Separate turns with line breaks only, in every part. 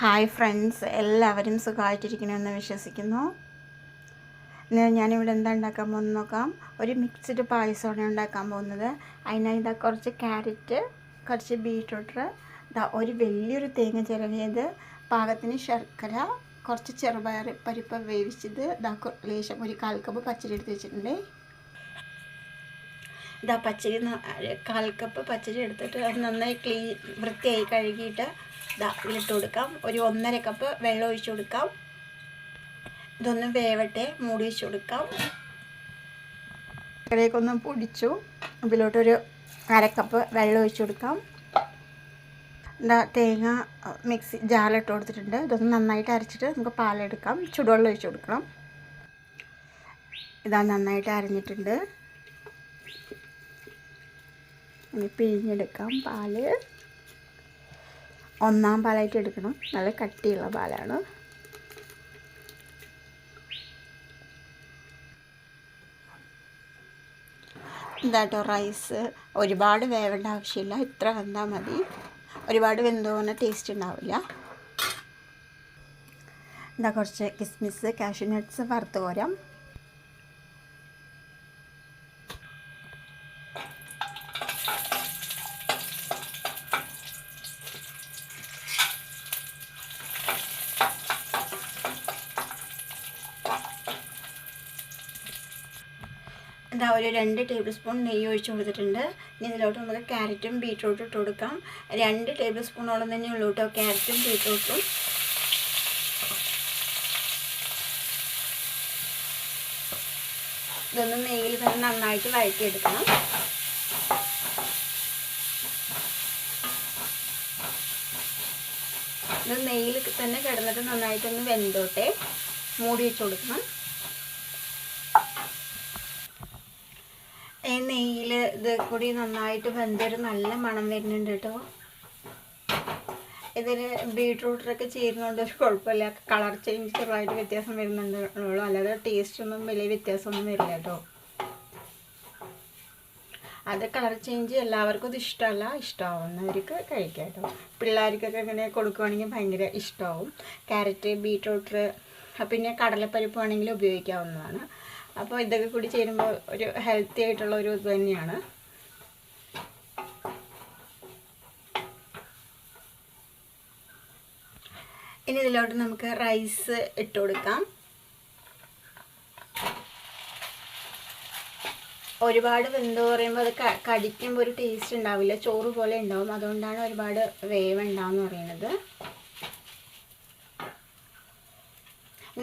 Hi friends എല്ലാവരും സുഖമായിട്ടിരിക്കണമെന്ന് വിശ്വസിക്കുന്നു. ഞാനിവിടെ എന്താ ഉണ്ടാക്കാൻ പോകുന്നത് നോക്കാം. ഒരു മിക്സ്ഡ് പായസമാണ് ഉണ്ടാക്കാൻ പോകുന്നത്. അതിനായി ഇതാ കുറച്ച് ക്യാരറ്റ് കുറച്ച് ബീട്രൂട്ട് ഇതാ ഒരു വലിയൊരു തേങ്ങ ചിരവിയത് പാകത്തിന് ശർക്കര കുറച്ച് ചെറുപയർ പരിപ്പ് വേവിച്ചത് ഇതാ ലേശം ഒരു കാൽ കപ്പ് പച്ചരി എടുത്ത് വെച്ചിട്ടുണ്ട്. ഇതാ പച്ചരി കാൽ കപ്പ് പച്ചരി എടുത്തിട്ട് അത് നന്നായി ക്ലീൻ വൃത്തിയായി കഴുകിയിട്ട് ഇതാ ഇതിലിട്ട് കൊടുക്കാം. ഒരു ഒന്നര കപ്പ് വെള്ളം ഒഴിച്ചു കൊടുക്കാം. ഇതൊന്ന് വേവട്ടെ മൂടി വെച്ച് കൊടുക്കാം. ഒന്ന് പൊടിച്ചു. ഇതിലോട്ടൊരു അരക്കപ്പ് കപ്പ് വെള്ളം ഒഴിച്ചു കൊടുക്കാം. എന്താ തേങ്ങ മിക്സി ജാറിലിട്ട് കൊടുത്തിട്ടുണ്ട്. ഇതൊന്ന് നന്നായിട്ട് അരച്ചിട്ട് നമുക്ക് പാലെടുക്കാം ചുടുവെള്ളം ഒഴിച്ചു കൊടുക്കണം. ഇതാ നന്നായിട്ട് അരഞ്ഞിട്ടുണ്ട്. ഇനി പിഴിഞ്ഞെടുക്കാം പാൽ. ഒന്നാം പാലായിട്ട് എടുക്കണം. നല്ല കട്ടിയുള്ള പാലാണ്. എന്താട്ടോ റൈസ്. ഒരുപാട് വേവേണ്ട ആവശ്യമില്ല. ഇത്ര വെന്താൽ മതി. ഒരുപാട് വെന്ത് പോകുന്ന ടേസ്റ്റ് ഉണ്ടാവില്ല. എന്താ കുറച്ച് കിസ്മിസ് കാഷ്യൂ നട്ട്സ് വറുത്ത് കോരാം. എന്താ ഒരു രണ്ട് ടേബിൾ സ്പൂൺ നെയ്യ് ഒഴിച്ച് കൊടുത്തിട്ടുണ്ട്. ഇനി ഇതിലോട്ട് നമുക്ക് ക്യാരറ്റും ബീട്രൂട്ടും ഇട്ട് കൊടുക്കാം. രണ്ട് ടേബിൾ സ്പൂണോളം തന്നെ ഉള്ളൂ കേട്ടോ ക്യാരറ്റും ബീട്രൂട്ടും ഇതൊന്ന് നെയ്യിൽ തന്നെ നന്നായിട്ട് വഴറ്റിയെടുക്കണം. ഇത് നെയ്യിൽ തന്നെ കിടന്നിട്ട് നന്നായിട്ടൊന്ന് വെന്തോട്ടെ. മൂടി വെച്ച് കൊടുക്കണം. ഈ നെയ്യിൽ ഇത് കൂടി നന്നായിട്ട് വെന്തൊരു നല്ല മണം വരുന്നുണ്ട് കേട്ടോ. ഇതിൽ ബീട്രൂട്ടിലൊക്കെ ചേരുന്നതുകൊണ്ട് ഒരു കുഴപ്പമില്ല. കളർ ചേഞ്ച് ചെറുതായിട്ട് വ്യത്യാസം വരുന്നുണ്ട് അല്ലാതെ ടേസ്റ്റൊന്നും വലിയ വ്യത്യാസമൊന്നും വരില്ല കേട്ടോ. അത് കളർ ചേഞ്ച് എല്ലാവർക്കും ഇത് ഇഷ്ടമല്ല. ഇഷ്ടമാവുന്നവർക്ക് കഴിക്കാം കേട്ടോ. പിള്ളേർക്കൊക്കെ ഇങ്ങനെ കൊടുക്കുവാണെങ്കിൽ ഭയങ്കര ഇഷ്ടമാവും ക്യാരറ്റ് ബീട്രൂട്ട് പിന്നെ കടലപ്പരിപ്പ് വേണമെങ്കിൽ ഉപയോഗിക്കാവുന്നതാണ്. അപ്പോൾ ഇതൊക്കെ കൂടി ചേരുമ്പോൾ ഒരു ഹെൽത്തി ആയിട്ടുള്ള ഒരു ഇത് തന്നെയാണ്. ഇനി ഇതിലോട്ട് നമുക്ക് റൈസ് ഇട്ട് കൊടുക്കാം. ഒരുപാട് വെന്ത് പറയുമ്പോൾ അത് കടിക്കുമ്പോൾ ഒരു ടേസ്റ്റ് ഉണ്ടാവില്ല. ചോറ് പോലെ ഉണ്ടാവും. അതുകൊണ്ടാണ് ഒരുപാട് വേവ് ഉണ്ടാവെന്ന് പറയുന്നത്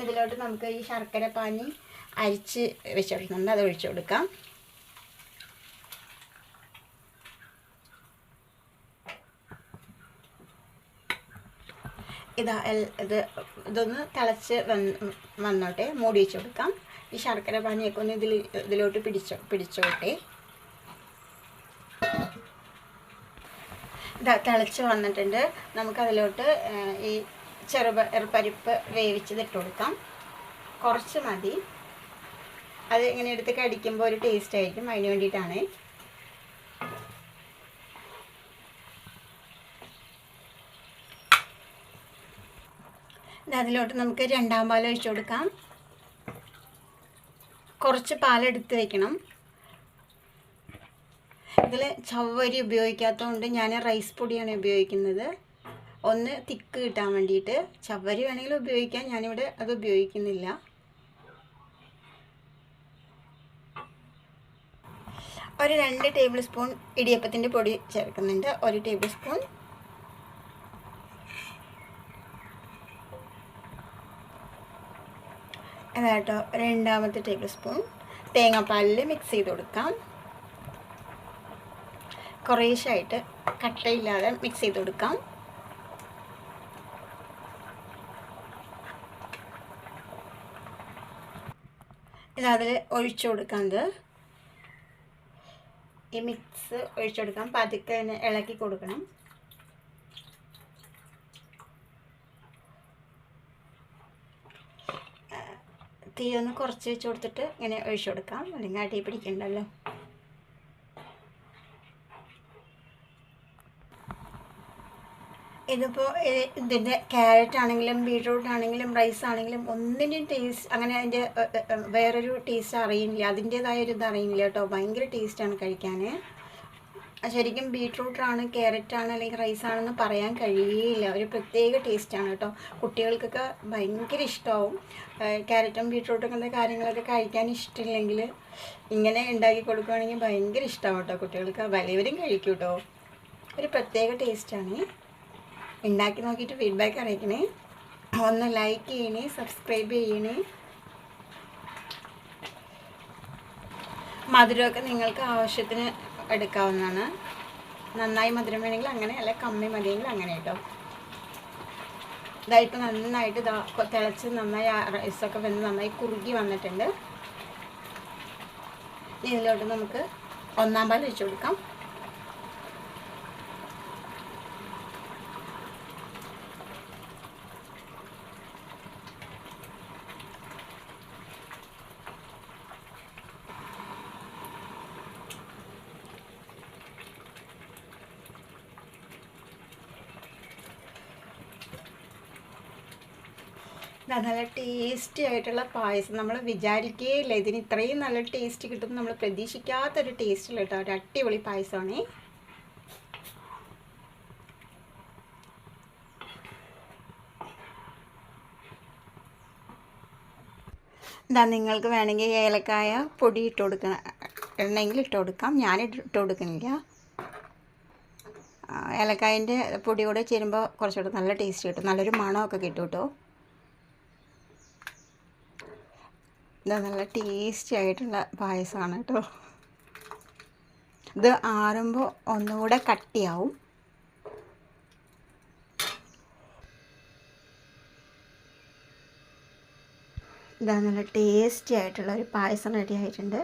ഇതിലോട്ട് നമുക്ക് ഈ ശർക്കര പാനി അരിച്ച് വെച്ചിട്ടുണ്ട് അത് ഒഴിച്ചു കൊടുക്കാം. ഇതാ ഇത് ഇതൊന്ന് തിളച്ച് വന്ന് വന്നോട്ടെ മൂടി വെച്ച് കൊടുക്കാം. ഈ ശർക്കര പാനിയൊക്കെ ഒന്ന് ഇതിൽ ഇതിലോട്ട് പിടിച്ചോ പിടിച്ചോട്ടെ. ഇതാ തിളച്ച് വന്നിട്ടുണ്ട്. നമുക്കതിലോട്ട് ഈ ചെറുപയർ പരിപ്പ് കൊടുക്കാം. കുറച്ച് മതി. അത് ഇങ്ങനെ എടുത്ത് കടിക്കുമ്പോൾ ഒരു ടേസ്റ്റ് ആയിരിക്കും. അതിന് വേണ്ടിയിട്ടാണ്. അതിലോട്ട് നമുക്ക് രണ്ടാം പാൽ ഒഴിച്ചു കൊടുക്കാം. കുറച്ച് പാലെടുത്ത് വെക്കണം. ഇതിൽ ചവ്വരി ഉപയോഗിക്കാത്തതുകൊണ്ട് ഞാൻ റൈസ് പൊടിയാണ് ഉപയോഗിക്കുന്നത്. ഒന്ന് തിക്ക് കിട്ടാൻ വേണ്ടിയിട്ട്. ചവ്വരി വേണമെങ്കിൽ ഉപയോഗിക്കാം. ഞാനിവിടെ അത് ഉപയോഗിക്കുന്നില്ല. ഒരു രണ്ട് ടേബിൾ സ്പൂൺ ഇടിയപ്പത്തിന്റെ പൊടി ചേർക്കുന്നുണ്ട്. ഒരു ടേബിൾ സ്പൂൺ അതാട്ടോ രണ്ടാമത്തെ ടേബിൾ സ്പൂൺ. തേങ്ങാപ്പാലിൽ മിക്സ് ചെയ്ത് കൊടുക്കാം. കുറേശ്ശായിട്ട് കട്ടയില്ലാതെ മിക്സ് ചെയ്ത് കൊടുക്കാം. ഇതതിൽ ഒഴിച്ചു കൊടുക്കുന്നത് ഈ മിക്സ് ഒഴിച്ചു കൊടുക്കാം പതുക്കെ അതിന് ഇളക്കി കൊടുക്കണം. തീ ഒന്ന് കുറച്ച് വെച്ച് കൊടുത്തിട്ട് ഇങ്ങനെ ഒഴിച്ചു കൊടുക്കാം. അല്ലെങ്കിൽ അടി പിടിക്കണ്ടല്ലോ. ഇതിപ്പോൾ ഇതിന്റെ ക്യാരറ്റ് ആണെങ്കിലും ബീട്രൂട്ട് ആണെങ്കിലും റൈസ് ആണെങ്കിലും ഒന്നിന്റെയും ടേസ്റ്റ് അങ്ങനെ അതിന്റെ വേറൊരു ടേസ്റ്റ് അറിയില്ല അതിന്റേതായ ഒരു ഇത് അറിയില്ല കേട്ടോ. ഭയങ്കര ടേസ്റ്റാണ് കഴിക്കാൻ ശരിക്കും ബീട്രൂട്ടാണ് ക്യാരറ്റാണ് അല്ലെങ്കിൽ റൈസ് ആണെന്ന് പറയാൻ കഴിയില്ല. ഒരു പ്രത്യേക ടേസ്റ്റാണ് കേട്ടോ. കുട്ടികൾക്കൊക്കെ ഭയങ്കര ഇഷ്ടമാവും ക്യാരറ്റും ബീട്രൂട്ടും അങ്ങനത്തെ കാര്യങ്ങളൊക്കെ കഴിക്കാൻ ഇഷ്ടമില്ലെങ്കിൽ ഇങ്ങനെ ഉണ്ടാക്കി കൊടുക്കുകയാണെങ്കിൽ ഭയങ്കര ഇഷ്ടമാവും കേട്ടോ കുട്ടികൾക്ക്. വലിയവരും കഴിക്കും കേട്ടോ. ഒരു പ്രത്യേക ടേസ്റ്റാണ് ഉണ്ടാക്കി നോക്കിയിട്ട് ഫീഡ്ബാക്ക് അറിയിക്കണേ. ഒന്ന് ലൈക്ക് ചെയ്യണേ സബ്സ്ക്രൈബ് ചെയ്യണേ. മധുരമൊക്കെ നിങ്ങൾക്ക് ആവശ്യത്തിന് എടുക്കാവുന്നതാണ്. നന്നായി മധുരം വേണമെങ്കിൽ അങ്ങനെ അല്ലെ കമ്മി മതിയെങ്കിൽ അങ്ങനെ കേട്ടോ. ഇതായിട്ട് നന്നായിട്ട് തിളച്ച് നന്നായി റൈസൊക്കെ വെന്ത് നന്നായി കുറുകി വന്നിട്ടുണ്ട്. ഇതിലോട്ട് നമുക്ക് ഒന്നാം പാൽ വെച്ച് കൊടുക്കാം. നല്ല ടേസ്റ്റി ആയിട്ടുള്ള പായസം. നമ്മൾ വിചാരിക്കുകയില്ല ഇതിന് ഇത്രയും നല്ല ടേസ്റ്റ് കിട്ടും നമ്മൾ പ്രതീക്ഷിക്കാത്തൊരു ടേസ്റ്റിൽ കേട്ടോ. ഒരു അടിപൊളി പായസമാണ്. ഇതാ നിങ്ങൾക്ക് വേണമെങ്കിൽ ഏലക്കായ പൊടി ഇട്ട് കൊടുക്കണം ഉണ്ടെങ്കിൽ ഇട്ട് കൊടുക്കാം. ഞാൻ ഇട്ട് കൊടുക്കുന്നില്ല. ഏലക്കായന്റെ പൊടി കൂടെ ചേരുമ്പോൾ കുറച്ചുകൂടെ നല്ല ടേസ്റ്റ് കിട്ടും. നല്ലൊരു മണമൊക്കെ കിട്ടും കേട്ടോ ഇത് നല്ല ടേസ്റ്റി ആയിട്ടുള്ള പായസമാണ് കേട്ടോ. ഇത് ആറുമ്പോൾ ഒന്നുകൂടെ കട്ടിയാവും. ഇതാ നല്ല ടേസ്റ്റി ആയിട്ടുള്ള ഒരു പായസം റെഡി ആയിട്ടുണ്ട്.